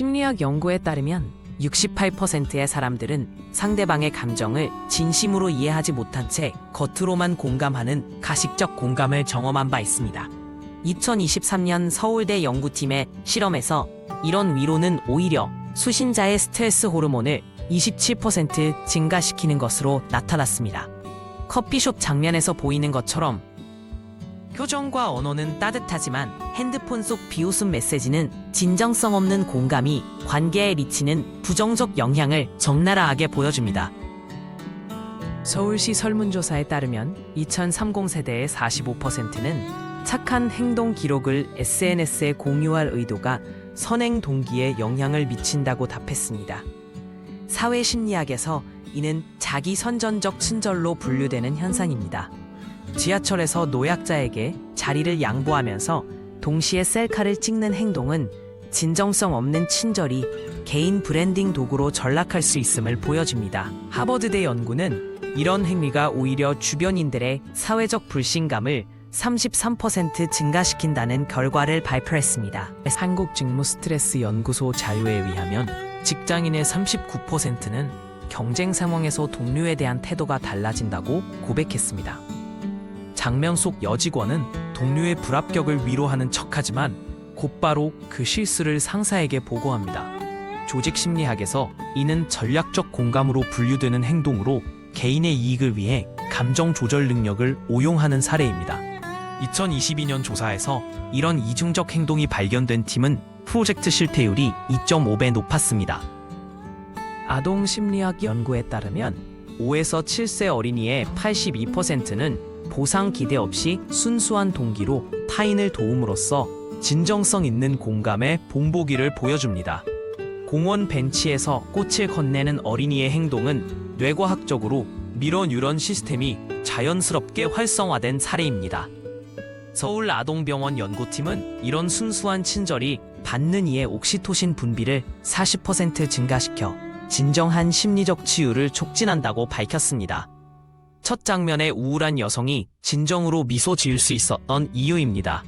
심리학 연구에 따르면 68%의 사람들은 상대방의 감정을 진심으로 이해하지 못한 채 겉으로만 공감하는 가식적 공감을 경험한 바 있습니다. 2023년 서울대 연구팀의 실험에서 이런 위로는 오히려 수신자의 스트레스 호르몬을 27% 증가시키는 것으로 나타났습니다. 커피숍 장면에서 보이는 것처럼 표정과 언어는 따뜻하지만 핸드폰 속 비웃음 메시지는 진정성 없는 공감이 관계에 미치는 부정적 영향을 적나라하게 보여줍니다. 서울시 설문조사에 따르면 2030 세대의 45%는 착한 행동 기록을 SNS에 공유할 의도가 선행 동기에 영향을 미친다고 답했습니다. 사회 심리학에서 이는 자기 선전적 친절로 분류되는 현상입니다. 지하철에서 노약자에게 자리를 양보하면서 동시에 셀카를 찍는 행동은 진정성 없는 친절이 개인 브랜딩 도구로 전락할 수 있음을 보여줍니다. 하버드대 연구는 이런 행위가 오히려 주변인들의 사회적 불신감을 33% 증가시킨다는 결과를 발표했습니다. 한국직무스트레스연구소 자료에 의하면 직장인의 39%는 경쟁 상황에서 동료에 대한 태도가 달라진다고 고백했습니다. 장면 속 여직원은 동료의 불합격을 위로하는 척하지만 곧바로 그 실수를 상사에게 보고합니다. 조직 심리학에서 이는 전략적 공감으로 분류되는 행동으로 개인의 이익을 위해 감정 조절 능력을 오용하는 사례입니다. 2022년 조사에서 이런 이중적 행동이 발견된 팀은 프로젝트 실패율이 2.5배 높았습니다. 아동 심리학 연구에 따르면 5에서 7세 어린이의 82%는 보상 기대 없이 순수한 동기로 타인을 도움으로써 진정성 있는 공감의 본보기를 보여줍니다. 공원 벤치에서 꽃을 건네는 어린이의 행동은 뇌과학적으로 미러 뉴런 시스템이 자연스럽게 활성화된 사례입니다. 서울 아동병원 연구팀은 이런 순수한 친절이 받는 이의 옥시토신 분비를 40% 증가시켜 진정한 심리적 치유를 촉진한다고 밝혔습니다. 첫 장면의 우울한 여성이 진정으로 미소 지을 수 있었던 이유입니다.